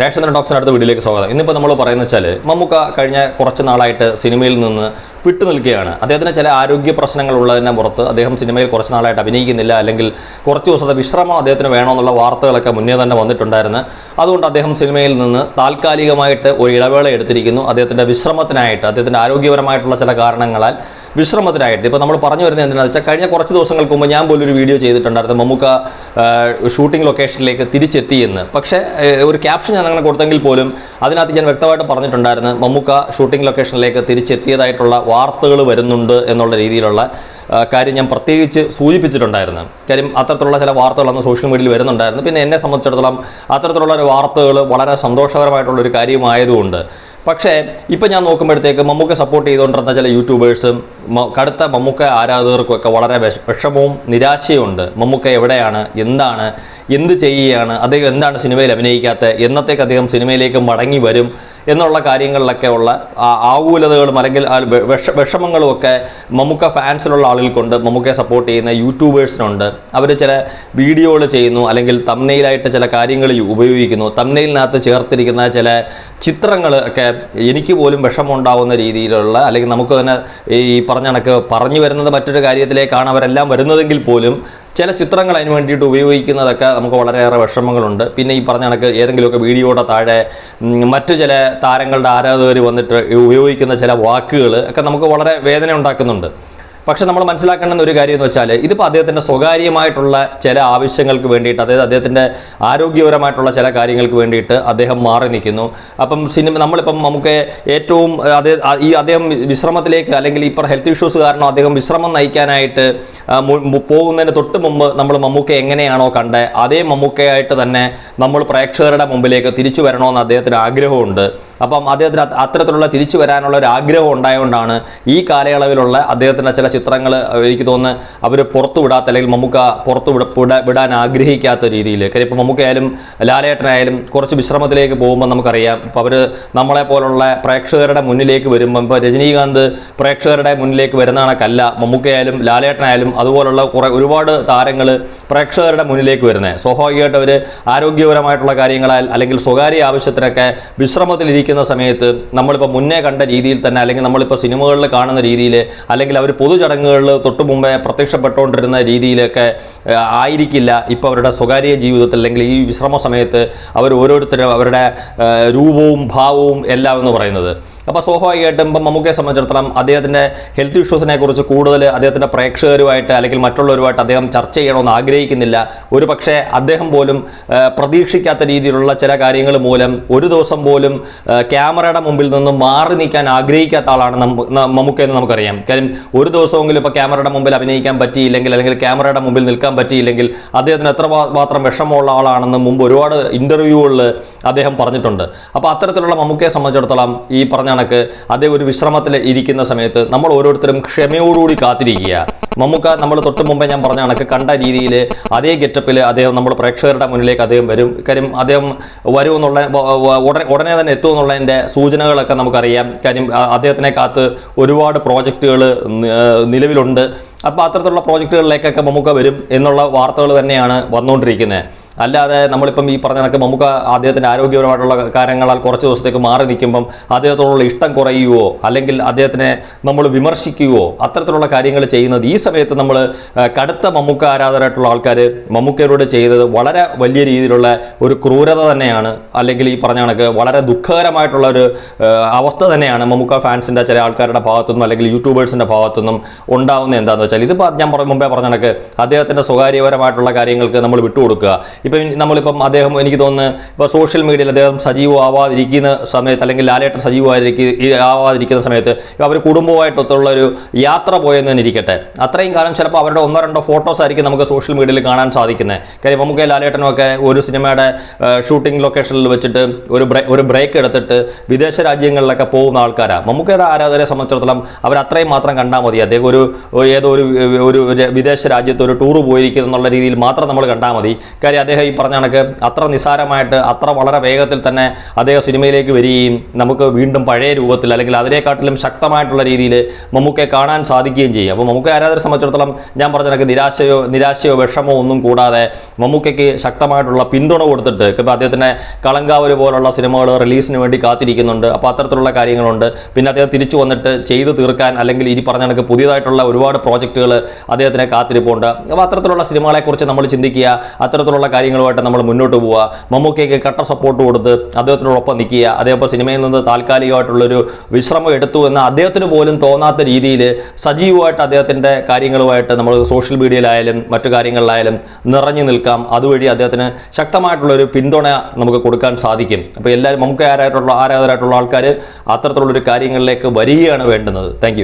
രാഷ്ട്രീയ ടോക്സിന് അടുത്ത വീഡിയോയിലേക്ക് സ്വാഗതം. ഇന്നിപ്പോൾ നമ്മൾ പറയുന്നത് വെച്ചാൽ മമ്മൂക്ക കഴിഞ്ഞ കുറച്ച് നാളായിട്ട് സിനിമയിൽ നിന്ന് വിട്ടു നിൽക്കുകയാണ്. അദ്ദേഹത്തിന് ചില ആരോഗ്യ പ്രശ്നങ്ങൾ ഉള്ളതിനെ പുറത്ത് അദ്ദേഹം സിനിമയിൽ കുറച്ച് നാളായിട്ട് അഭിനയിക്കുന്നില്ല അല്ലെങ്കിൽ കുറച്ച് ദിവസത്തെ വിശ്രമം അദ്ദേഹത്തിന് വേണമെന്നുള്ള വാർത്തകളൊക്കെ മുന്നേ തന്നെ വന്നിട്ടുണ്ടായിരുന്നു. അതുകൊണ്ട് അദ്ദേഹം സിനിമയിൽ നിന്ന് താൽക്കാലികമായിട്ട് ഒരു ഇടവേള എടുത്തിരിക്കുന്നു. അദ്ദേഹത്തിന്റെ വിശ്രമത്തിനായിട്ട് അദ്ദേഹത്തിന്റെ ആരോഗ്യപരമായിട്ടുള്ള ചില കാരണങ്ങളാൽ വിശ്രമത്തിനായിട്ട്. ഇപ്പോൾ നമ്മൾ പറഞ്ഞു വരുന്നത് എന്തിനാണെന്ന് വെച്ചാൽ കഴിഞ്ഞ കുറച്ച് ദിവസങ്ങൾക്ക് മുമ്പ് ഞാൻ പോലൊരു വീഡിയോ ചെയ്തിട്ടുണ്ടായിരുന്നു മമ്മൂക്ക ഷൂട്ടിംഗ് ലൊക്കേഷനിലേക്ക് തിരിച്ചെത്തിയെന്ന് പക്ഷേ ഒരു ക്യാപ്ഷൻ ഞാൻ അങ്ങനെ കൊടുത്തെങ്കിൽ പോലും അതിനകത്ത് ഞാൻ വ്യക്തമായിട്ട് പറഞ്ഞിട്ടുണ്ടായിരുന്നു മമ്മൂക്ക ഷൂട്ടിംഗ് ലൊക്കേഷനിലേക്ക് തിരിച്ചെത്തിയതായിട്ടുള്ള വാർത്തകൾ വരുന്നുണ്ട് എന്നുള്ള രീതിയിലുള്ള കാര്യം ഞാൻ പ്രത്യേകിച്ച് സൂചിപ്പിച്ചിട്ടുണ്ടായിരുന്നു. കാര്യം അത്തരത്തിലുള്ള ചില വാർത്തകൾ അന്ന് സോഷ്യൽ മീഡിയയിൽ വരുന്നുണ്ടായിരുന്നു. പിന്നെ എന്നെ സംബന്ധിച്ചിടത്തോളം അത്തരത്തിലുള്ള ഒരു വാർത്തകൾ വളരെ സന്തോഷകരമായിട്ടുള്ള ഒരു കാര്യമായതുകൊണ്ട് പക്ഷേ ഇപ്പം ഞാൻ നോക്കുമ്പോഴത്തേക്ക് മമ്മൂക്ക സപ്പോർട്ട് ചെയ്തുകൊണ്ടിരുന്ന ചില യൂട്യൂബേഴ്സും കടുത്ത മമ്മൂക്ക ആരാധകർക്കൊക്കെ വളരെ വിഷമവും വിഷമവും നിരാശയുമുണ്ട്. മമ്മൂക്ക എവിടെയാണ് എന്താണ് എന്ത് ചെയ്യുകയാണ് അദ്ദേഹം എന്താണ് സിനിമയിൽ അഭിനയിക്കാത്തത് എന്നത്തേക്ക് അദ്ദേഹം സിനിമയിലേക്ക് മടങ്ങി വരും എന്നുള്ള കാര്യങ്ങളിലൊക്കെ ഉള്ള ആകൂലതകളും അല്ലെങ്കിൽ വിഷ വിഷമങ്ങളും ഒക്കെ മമ്മൂക്ക ഫാൻസിലുള്ള ആളുകൾക്കുണ്ട് മമ്മൂക്കയെ സപ്പോർട്ട് ചെയ്യുന്ന യൂട്യൂബേഴ്സിനുണ്ട്. അവർ ചില വീഡിയോകൾ ചെയ്യുന്നു അല്ലെങ്കിൽ തമ്മനയിലായിട്ട് ചില കാര്യങ്ങൾ ഉപയോഗിക്കുന്നു. തമ്മനയിലിനകത്ത് ചേർത്തിരിക്കുന്ന ചില ചിത്രങ്ങൾ ഒക്കെ എനിക്ക് പോലും വിഷമമുണ്ടാവുന്ന രീതിയിലുള്ള അല്ലെങ്കിൽ നമുക്ക് തന്നെ ഈ പറഞ്ഞ കണക്ക് പറഞ്ഞു വരുന്നത് മറ്റൊരു കാര്യത്തിലേക്കാണ് അവരെല്ലാം വരുന്നതെങ്കിൽ പോലും ചില ചിത്രങ്ങൾ അതിന് വേണ്ടിയിട്ട് ഉപയോഗിക്കുന്നതൊക്കെ നമുക്ക് വളരെയേറെ വിഷമങ്ങളുണ്ട്. പിന്നെ ഈ പറഞ്ഞ കണക്ക് ഏതെങ്കിലുമൊക്കെ വീഡിയോയുടെ താഴെ മറ്റു ചില താരങ്ങളുടെ ആരാധകർ വന്നിട്ട് ഉപയോഗിക്കുന്ന ചില വാക്കുകൾ ഒക്കെ നമുക്ക് വളരെ വേദന ഉണ്ടാക്കുന്നുണ്ട് പക്ഷെ നമ്മൾ മനസ്സിലാക്കേണ്ടുന്ന ഒരു കാര്യം എന്ന് വെച്ചാൽ ഇതിപ്പോൾ അദ്ദേഹത്തിന്റെ സ്വകാര്യമായിട്ടുള്ള ചില ആവശ്യങ്ങൾക്ക് വേണ്ടിയിട്ട് അതായത് അദ്ദേഹത്തിന്റെ ആരോഗ്യപരമായിട്ടുള്ള ചില കാര്യങ്ങൾക്ക് വേണ്ടിയിട്ട് അദ്ദേഹം മാറി നിൽക്കുന്നു. അപ്പം സിനിമ നമ്മളിപ്പം നമുക്ക് ഏറ്റവും അതേ ഈ അദ്ദേഹം വിശ്രമത്തിലേക്ക് അല്ലെങ്കിൽ ഇപ്പോൾ ഹെൽത്ത് ഇഷ്യൂസ് കാരണം അദ്ദേഹം വിശ്രമം നയിക്കാനായിട്ട് പോകുന്നതിന് തൊട്ട് മുമ്പ് നമ്മൾ മമ്മൂക്ക എങ്ങനെയാണോ കണ്ടത് അതേ മമ്മൂക്കയായിട്ട് തന്നെ നമ്മൾ പ്രേക്ഷകരുടെ മുമ്പിലേക്ക് തിരിച്ചു വരണമെന്ന് അദ്ദേഹത്തിന് ആഗ്രഹമുണ്ട്. അപ്പം അദ്ദേഹത്തിന് അത് അത്തരത്തിലുള്ള തിരിച്ചു വരാനുള്ള ഒരു ആഗ്രഹം ഉണ്ടായതുകൊണ്ടാണ് ഈ കാലയളവിലുള്ള അദ്ദേഹത്തിന്റെ ചില ചിത്രങ്ങൾ എനിക്ക് തോന്നുന്നു അവർ പുറത്തു വിടാത്ത അല്ലെങ്കിൽ മമ്മൂക്ക പുറത്തു വിടാൻ ആഗ്രഹിക്കാത്ത രീതിയിൽ കാര്യം ഇപ്പോൾ മമ്മൂക്കയായാലും ലാലേട്ടനായാലും കുറച്ച് വിശ്രമത്തിലേക്ക് പോകുമ്പോൾ നമുക്കറിയാം. ഇപ്പോൾ അവർ നമ്മളെ പോലുള്ള പ്രേക്ഷകരുടെ മുന്നിലേക്ക് വരുമ്പം ഇപ്പോൾ രജനീകാന്ത് പ്രേക്ഷകരുടെ മുന്നിലേക്ക് വരുന്ന കണക്കല്ല മമ്മൂക്കയായാലും ലാലേട്ടനായാലും അതുപോലുള്ള കുറേ ഒരുപാട് താരങ്ങൾ പ്രേക്ഷകരുടെ മുന്നിലേക്ക് വരുന്നത് സ്വാഭാവികമായിട്ട് അവർ ആരോഗ്യപരമായിട്ടുള്ള കാര്യങ്ങളാൽ അല്ലെങ്കിൽ സ്വകാര്യ ആവശ്യത്തിനൊക്കെ വിശ്രമത്തിലിരിക്കുന്ന സമയത്ത് നമ്മളിപ്പോൾ മുന്നേ കണ്ട രീതിയിൽ തന്നെ അല്ലെങ്കിൽ നമ്മളിപ്പോൾ സിനിമകളിൽ കാണുന്ന രീതിയിൽ അല്ലെങ്കിൽ അവർ പൊതുചടങ്ങുകളിൽ തൊട്ട് മുമ്പേ പ്രത്യക്ഷപ്പെട്ടുകൊണ്ടിരുന്ന രീതിയിലൊക്കെ ആയിരിക്കില്ല ഇപ്പോൾ അവരുടെ സ്വകാര്യ ജീവിതത്തിൽ അല്ലെങ്കിൽ ഈ വിശ്രമ സമയത്ത് അവർ ഓരോരുത്തരും അവരുടെ രൂപവും ഭാവവും എല്ലാം എന്ന് പറയുന്നത്. അപ്പോൾ സ്വാഭാവികമായിട്ടും ഇപ്പം മമ്മൂക്കയെ സംബന്ധിച്ചിടത്തോളം അദ്ദേഹത്തിന്റെ ഹെൽത്ത് ഇഷ്യൂസിനെ കുറിച്ച് കൂടുതൽ അദ്ദേഹത്തിന്റെ പ്രേക്ഷകരുമായിട്ട് അല്ലെങ്കിൽ മറ്റുള്ളവരുമായിട്ട് അദ്ദേഹം ചർച്ച ചെയ്യണമെന്ന് ആഗ്രഹിക്കുന്നില്ല. ഒരു പക്ഷേ അദ്ദേഹം പോലും പ്രതീക്ഷിക്കാത്ത രീതിയിലുള്ള ചില കാര്യങ്ങൾ മൂലം ഒരു ദിവസം പോലും ക്യാമറയുടെ മുമ്പിൽ നിന്നും മാറി നിൽക്കാൻ ആഗ്രഹിക്കാത്ത ആളാണ് മമ്മൂക്ക എന്ന് നമുക്കറിയാം. കാര്യം ഒരു ദിവസമെങ്കിലും ഇപ്പോൾ ക്യാമറയുടെ മുമ്പിൽ അഭിനയിക്കാൻ പറ്റിയില്ലെങ്കിൽ അല്ലെങ്കിൽ ക്യാമറയുടെ മുമ്പിൽ നിൽക്കാൻ പറ്റിയില്ലെങ്കിൽ അദ്ദേഹത്തിന് എത്ര മാത്രം വിഷമമുള്ള ആളാണെന്ന് മുമ്പ് ഒരുപാട് ഇന്റർവ്യൂകളിൽ അദ്ദേഹം പറഞ്ഞിട്ടുണ്ട്. അപ്പോൾ അത്തരത്തിലുള്ള മമ്മൂക്കയെ സംബന്ധിച്ചിടത്തോളം ഈ പറഞ്ഞ കണക്ക് അതേ ഒരു വിശ്രമത്തിൽ ഇരിക്കുന്ന സമയത്ത് നമ്മൾ ഓരോരുത്തരും ക്ഷമയോടുകൂടി കാത്തിരിക്കുക. നമുക്ക് നമ്മൾ തൊട്ട് മുമ്പേ ഞാൻ പറഞ്ഞ കണക്ക് കണ്ട രീതിയിൽ അതേ ഗെറ്റപ്പിൽ അദ്ദേഹം നമ്മൾ പ്രേക്ഷകരുടെ മുന്നിലേക്ക് അദ്ദേഹം വരും. കാര്യം അദ്ദേഹം വരുമെന്നുള്ള ഉടനെ ഉടനെ തന്നെ എത്തുമെന്നുള്ളതിന്റെ സൂചനകളൊക്കെ നമുക്കറിയാം. കാര്യം അദ്ദേഹത്തിനെ കാത്ത് ഒരുപാട് പ്രോജക്റ്റുകൾ നിലവിലുണ്ട്. അപ്പോൾ അത്തരത്തിലുള്ള പ്രോജക്റ്റുകളിലേക്കൊക്കെ നമുക്ക് വരും എന്നുള്ള വാർത്തകൾ തന്നെയാണ് വന്നുകൊണ്ടിരിക്കുന്നത്. അല്ലാതെ നമ്മളിപ്പം ഈ പറഞ്ഞ കണക്ക് നമുക്ക് അദ്ദേഹത്തിന്റെ ആരോഗ്യപരമായിട്ടുള്ള കാര്യങ്ങളാൽ കുറച്ച് ദിവസത്തേക്ക് മാറി നിൽക്കുമ്പം അദ്ദേഹത്തോടുള്ള ഇഷ്ടം കുറയുവോ? അല്ലെങ്കിൽ അദ്ദേഹത്തിനെ നമ്മൾ വിമർശിക്കുകയോ അത്തരത്തിലുള്ള കാര്യങ്ങൾ ചെയ്യുന്നത് ഈ സമയത്ത് നമ്മൾ കടുത്ത മമ്മൂക്ക ആരാധകരായിട്ടുള്ള ആൾക്കാർ മമ്മൂക്കയോട് ചെയ്തത് വളരെ വലിയ രീതിയിലുള്ള ഒരു ക്രൂരത തന്നെയാണ്. അല്ലെങ്കിൽ ഈ പറഞ്ഞ കണക്ക് വളരെ ദുഃഖകരമായിട്ടുള്ള ഒരു അവസ്ഥ തന്നെയാണ് മമ്മൂക്ക ഫാൻസിന്റെ ചില ആൾക്കാരുടെ ഭാഗത്തുനിന്നും അല്ലെങ്കിൽ യൂട്യൂബേഴ്സിന്റെ ഭാഗത്തുനിന്നും ഉണ്ടാവുന്ന എന്താണെന്ന് വെച്ചാൽ ഇത് ഞാൻ മുമ്പേ പറഞ്ഞ കണക്ക് അദ്ദേഹത്തിന്റെ സ്വകാര്യപരമായിട്ടുള്ള കാര്യങ്ങൾക്ക് നമ്മൾ വിട്ടുകൊടുക്കുക. ഇപ്പം നമ്മളിപ്പം അദ്ദേഹം എനിക്ക് തോന്നുന്നു ഇപ്പോൾ സോഷ്യൽ മീഡിയയിൽ അദ്ദേഹം സജീവമാവാതിരിക്കുന്ന സമയത്ത് അല്ലെങ്കിൽ ലാലേട്ടൻ സജീവമായിരിക്കും ആവാതിരിക്കുന്ന സമയത്ത് അവർ കുടുംബമായിട്ടൊത്തുള്ള ഒരു യാത്ര പോയെന്ന് തന്നെ ഇരിക്കട്ടെ. അത്രയും കാലം ചിലപ്പോൾ അവരുടെ ഒന്നോ രണ്ടോ ഫോട്ടോസ് ആയിരിക്കും നമുക്ക് സോഷ്യൽ മീഡിയയിൽ കാണാൻ സാധിക്കുന്നത്. കാര്യം നമുക്ക് ലാലേട്ടനൊക്കെ ഒരു സിനിമയുടെ ഷൂട്ടിംഗ് ലൊക്കേഷനിൽ വെച്ചിട്ട് ഒരു ഒരു ബ്രേക്ക് എടുത്തിട്ട് വിദേശ രാജ്യങ്ങളിലൊക്കെ പോകുന്ന ആൾക്കാരാണ് മമ്മൂക്കയുടെ ആരാധകരെ സംബന്ധിച്ചിടത്തോളം അവർ അത്രയും മാത്രം കണ്ടാൽ മതി. അദ്ദേഹം ഒരു ഏതോ ഒരു ഒരു വിദേശ രാജ്യത്ത് ഒരു ടൂർ പോയിരിക്കുന്നു എന്നുള്ള രീതിയിൽ മാത്രം നമ്മൾ കണ്ടാൽ മതി. കാര്യം അദ്ദേഹം അദ്ദേഹം ഈ പറഞ്ഞ കണക്ക് അത്ര നിസ്സാരമായിട്ട് അത്ര വളരെ വേഗത്തിൽ തന്നെ അദ്ദേഹം സിനിമയിലേക്ക് വരികയും നമുക്ക് വീണ്ടും പഴയ രൂപത്തിൽ അല്ലെങ്കിൽ അതിനെക്കാട്ടിലും ശക്തമായിട്ടുള്ള രീതിയിൽ മമ്മൂക്കയെ കാണാൻ സാധിക്കുകയും ചെയ്യും. അപ്പോൾ മമ്മൂക്കെ ആരാധകരെ സംബന്ധിച്ചിടത്തോളം ഞാൻ പറഞ്ഞ കണക്ക് നിരാശയോ നിരാശയോ വിഷമോ ഒന്നും കൂടാതെ മമ്മൂക്കയ്ക്ക് ശക്തമായിട്ടുള്ള പിന്തുണ കൊടുത്തിട്ട് ഇപ്പോൾ അദ്ദേഹത്തിന്റെ കളങ്കാവൽ പോലുള്ള സിനിമകൾ റിലീസിന് വേണ്ടി കാത്തിരിക്കുന്നുണ്ട്. അപ്പോൾ അത്തരത്തിലുള്ള കാര്യങ്ങളുണ്ട്. പിന്നെ അദ്ദേഹം തിരിച്ചു വന്നിട്ട് ചെയ്തു തീർക്കാൻ അല്ലെങ്കിൽ ഇനി പറഞ്ഞ കണക്ക് പുതിയതായിട്ടുള്ള ഒരുപാട് പ്രോജക്റ്റുകൾ അദ്ദേഹത്തിനെ കാത്തിരിപ്പുണ്ട്. അപ്പോൾ അത്തരത്തിലുള്ള സിനിമകളെക്കുറിച്ച് നമ്മൾ ചിന്തിക്കുക അത്തരത്തിലുള്ള കാര്യങ്ങളുമായിട്ട് നമ്മൾ മുന്നോട്ട് പോവുക. മമ്മൂക്കയ്ക്ക് കട്ട സപ്പോർട്ട് കൊടുത്ത് അദ്ദേഹത്തിനോടൊപ്പം നിൽക്കുക. അതേപോലെ സിനിമയിൽ നിന്ന് താൽക്കാലികമായിട്ടുള്ളൊരു വിശ്രമം എടുത്തു എന്ന് അദ്ദേഹത്തിന് പോലും തോന്നാത്ത രീതിയിൽ സജീവമായിട്ട് അദ്ദേഹത്തിന്റെ കാര്യങ്ങളുമായിട്ട് നമ്മൾ സോഷ്യൽ മീഡിയയിലായാലും മറ്റു കാര്യങ്ങളിലായാലും നിറഞ്ഞു നിൽക്കാം. അതുവഴി അദ്ദേഹത്തിന് ശക്തമായിട്ടുള്ളൊരു പിന്തുണ നമുക്ക് കൊടുക്കാൻ സാധിക്കും. അപ്പോൾ എല്ലാവരും നമുക്ക് ആരായിട്ടുള്ള ആരാധകരായിട്ടുള്ള ആൾക്കാർ അത്തരത്തിലുള്ളൊരു കാര്യങ്ങളിലേക്ക് വരികയാണ് വേണ്ടുന്നത്. താങ്ക്